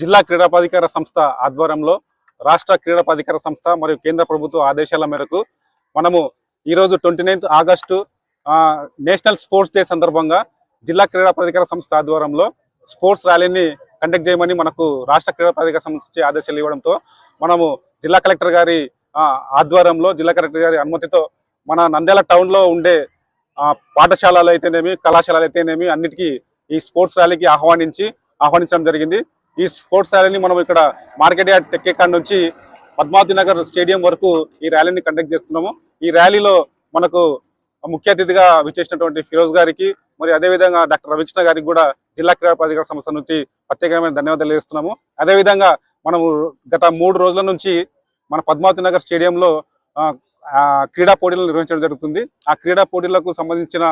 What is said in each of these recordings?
జిల్లా క్రీడాపాధికార సంస్థ ఆధ్వర్యంలో రాష్ట్ర క్రీడాపాధికార సంస్థ మరియు కేంద్ర ప్రభుత్వ ఆదేశాల మేరకు మనము ఈరోజు twenty ninth August national sports day సందర్భంగా జిల్లా క్రీడా ప్రాధికార సంస్థ ఆధ్వర్యంలో స్పోర్ట్స్ ర్యాలీని కండక్ట్ చేయమని మనకు రాష్ట్ర క్రీడా ప్రాధికార సంస్థ నుంచి ఆదేశాలు ఇవ్వడంతో మనము జిల్లా కలెక్టర్ గారి ఆ, ఆధ్వర్యంలో జిల్లా కలెక్టర్ గారి అనుమతితో మన నంద్యాల టౌన్లో ఉండే పాఠశాలలు అయితేనేమి కళాశాలలు అయితేనేమి అన్నిటికీ ఈ స్పోర్ట్స్ ర్యాలీకి ఆహ్వానించి ఆహ్వానించడం జరిగింది. ఈ స్పోర్ట్స్ ర్యాలీని మనం ఇక్కడ మార్కెట్ యార్డ్ టెక్కేకాడ నుంచి పద్మావతి నగర్ స్టేడియం వరకు ఈ ర్యాలీని కండక్ట్ చేస్తున్నాము. ఈ ర్యాలీలో మనకు ముఖ్య అతిథిగా విచ్చేసినటువంటి ఫిరోజ్ గారికి మరి అదేవిధంగా డాక్టర్ రవికృష్ణ గారికి కూడా జిల్లా క్రీడా ప్రాధికార సంస్థ నుంచి ప్రత్యేకమైన ధన్యవాదాలు తెలియజేస్తున్నాము అదేవిధంగా మనము గత మూడు రోజుల నుంచి మన పద్మావతి నగర్ స్టేడియంలో క్రీడా పోటీలు నిర్వహించడం జరుగుతుంది. ఆ క్రీడా పోటీలకు సంబంధించిన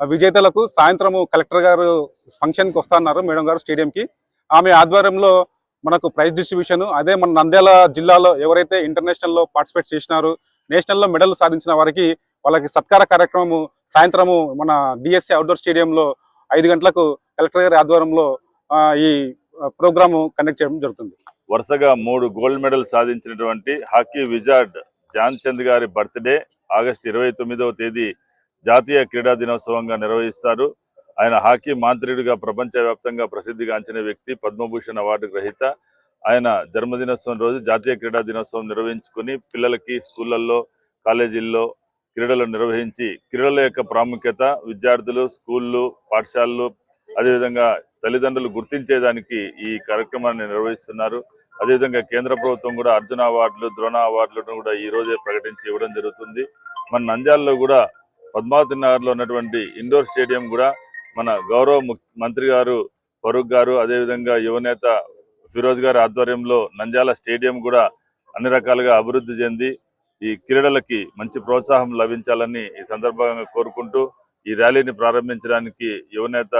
విజేతలకు సాయంత్రము కలెక్టర్ గారు ఫంక్షన్కి వస్తున్నారు మేడం గారు స్టేడియంకి. ఆమె ఆధ్వర్యంలో మనకు ప్రైజ్ డిస్ట్రిబ్యూషన్ అదే మన నంద్యాల జిల్లాలో ఎవరైతే ఇంటర్నేషనల్లో పార్టిసిపేట్ చేసినారు నేషనల్లో మెడల్ సాధించిన వారికి వాళ్ళకి సత్కార కార్యక్రమము సాయంత్రము మన డిఎస్సి అవుట్డోర్ స్టేడియంలో ఐదు గంటలకు కలెక్టర్ గారి ఆధ్వర్యంలో ఆ, ఈ ప్రోగ్రాము కండక్ట్ చేయడం జరుగుతుంది. వరుసగా మూడు గోల్డ్ మెడల్ సాధించినటువంటి హాకీ విజార్డ్ జాన్ చంద్ గారి బర్త్డే ఆగస్టు ఇరవై తొమ్మిదవ తేదీ జాతీయ క్రీడా దినోత్సవంగా నిర్వహిస్తారు. ఆయన హాకీ మాంత్రికుడిగా ప్రపంచవ్యాప్తంగా ప్రసిద్ధిగాంచిన వ్యక్తి పద్మభూషణ్ అవార్డు గ్రహీత. ఆయన జన్మదినోత్సవం రోజు జాతీయ క్రీడా దినోత్సవం నిర్వహించుకుని పిల్లలకి స్కూళ్ళల్లో కాలేజీల్లో క్రీడలు నిర్వహించి క్రీడల యొక్క ప్రాముఖ్యత విద్యార్థులు స్కూళ్ళు పాఠశాలలు అదేవిధంగా తల్లిదండ్రులు గుర్తించేదానికి ఈ కార్యక్రమాన్ని నిర్వహిస్తున్నారు. అదేవిధంగా కేంద్ర ప్రభుత్వం కూడా అర్జున అవార్డులు ద్రోణ అవార్డులను కూడా ఈ రోజే ప్రకటించి ఇవ్వడం జరుగుతుంది. మన నంద్యాలలో కూడా పద్మావతి నగర్లో ఉన్నటువంటి ఇండోర్ స్టేడియం కూడా మన గౌరవ ముఖ్య- మంత్రి గారు ఫరూక్ గారు అదేవిధంగా యువనేత ఫిరోజ్ గారి ఆధ్వర్యంలో నంద్యాల స్టేడియం కూడా అన్ని రకాలుగా అభివృద్ధి చెంది ఈ క్రీడలకి మంచి ప్రోత్సాహం లభించాలని ఈ సందర్భంగా కోరుకుంటూ ఈ ర్యాలీని ప్రారంభించడానికి యువనేత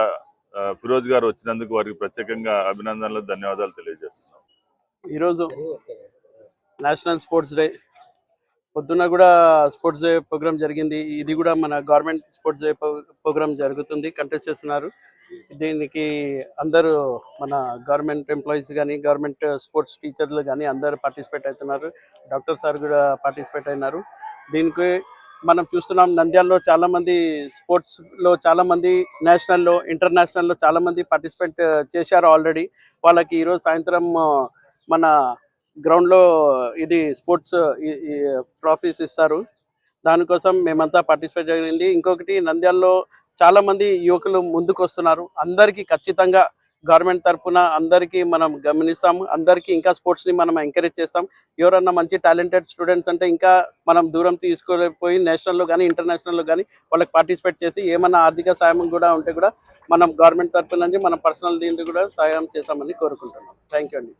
ఫిరోజ్ గారు వచ్చినందుకు వారికి ప్రత్యేకంగా అభినందనలు ధన్యవాదాలు తెలియజేస్తున్నాం. ఈరోజు నేషనల్ స్పోర్ట్స్ డే పొద్దున్న కూడా స్పోర్ట్స్ డే ప్రోగ్రామ్ జరిగింది. ఇది కూడా మన గవర్నమెంట్ స్పోర్ట్స్ డే ప్రోగ్రామ్ జరుగుతుంది. కంటెస్ట్ చేస్తున్నారు. దీనికి అందరూ మన గవర్నమెంట్ ఎంప్లాయీస్ కానీ గవర్నమెంట్ స్పోర్ట్స్ టీచర్లు కానీ అందరూ పార్టిసిపేట్ అవుతున్నారు. డాక్టర్ సార్ కూడా పార్టిసిపేట్ అయినారు. దీనికి మనం చూస్తున్నాం నంద్యాలలో చాలా మంది స్పోర్ట్స్లో చాలా మంది నేషనల్లో ఇంటర్నేషనల్లో చాలా మంది పార్టిసిపేట్ చేశారు ఆల్రెడీ. వాళ్ళకి ఈరోజు సాయంత్రం మన గ్రౌండ్లో ఇది స్పోర్ట్స్ ట్రాఫీస్ ఇస్తారు. దానికోసం మేమంతా పార్టిసిపేట్ జరిగింది. ఇంకొకటి నంద్యాలలో చాలా మంది యువకులు ముందుకు వస్తున్నారు అందరికీ ఖచ్చితంగా గవర్నమెంట్ తరఫున అందరికీ మనం గమనిస్తాము అందరికీ ఇంకా స్పోర్ట్స్ని మనం ఎంకరేజ్ చేస్తాం. ఎవరన్నా మంచి టాలెంటెడ్ స్టూడెంట్స్ అంటే ఇంకా మనం దూరం తీసుకుపోయి నేషనల్లో కానీ ఇంటర్నేషనల్లో కానీ వాళ్ళకి పార్టిసిపేట్ చేసి ఏమన్నా ఆర్థిక సాయం కూడా ఉంటే కూడా మనం గవర్నమెంట్ తరఫున నుంచి మనం పర్సనల్ దీంట్లో కూడా సాయం చేస్తామని కోరుకుంటున్నాం. థ్యాంక్ యూ అండి.